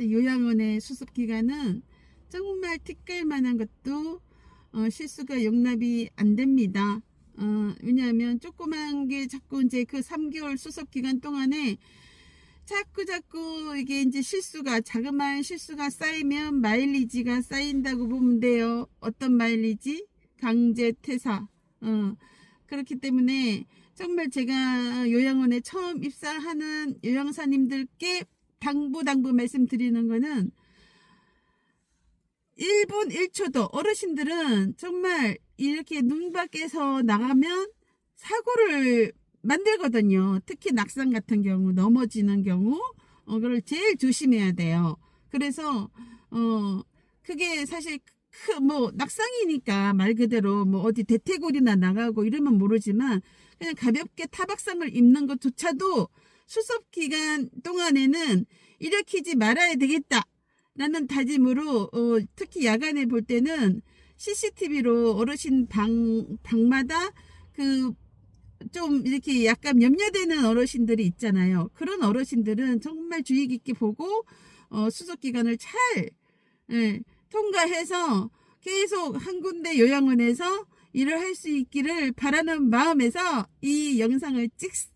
요양원의 수습 기간은 정말 티끌 만한 것도 어, 실수가 용납이 안 됩니다. 어, 왜냐하면 조그만 게 자꾸 이제 그 3개월 수습 기간 동안에 자꾸 자꾸 이게 이제 실수가 자그마한 실수가 쌓이면 마일리지가 쌓인다고 보면 돼요. 어떤 마일리지? 강제 퇴사. 어, 그렇기 때문에 정말 제가 요양원에 처음 입사하는 요양사님들께 당부 당부 말씀드리는 거는 1분 1초도 어르신들은 정말 이렇게 눈 밖에서 나가면 사고를 만들거든요. 특히 낙상 같은 경우 넘어지는 경우 어 그걸 제일 조심해야 돼요. 그래서 어 그게 사실 크뭐 낙상이니까 말 그대로 뭐 어디 대퇴골이나 나가고 이러면 모르지만 그냥 가볍게 타박상을 입는 것조차도 수습 기간 동안에는 일으키지 말아야 되겠다. 라는 다짐으로 어, 특히 야간에 볼 때는 CCTV로 어르신 방 방마다 그 좀 이렇게 약간 염려되는 어르신들이 있잖아요. 그런 어르신들은 정말 주의 깊게 보고 어, 수속 기간을 잘 예, 통과해서 계속 한 군데 요양원에서 일을 할 수 있기를 바라는 마음에서 이 영상을 찍습니다.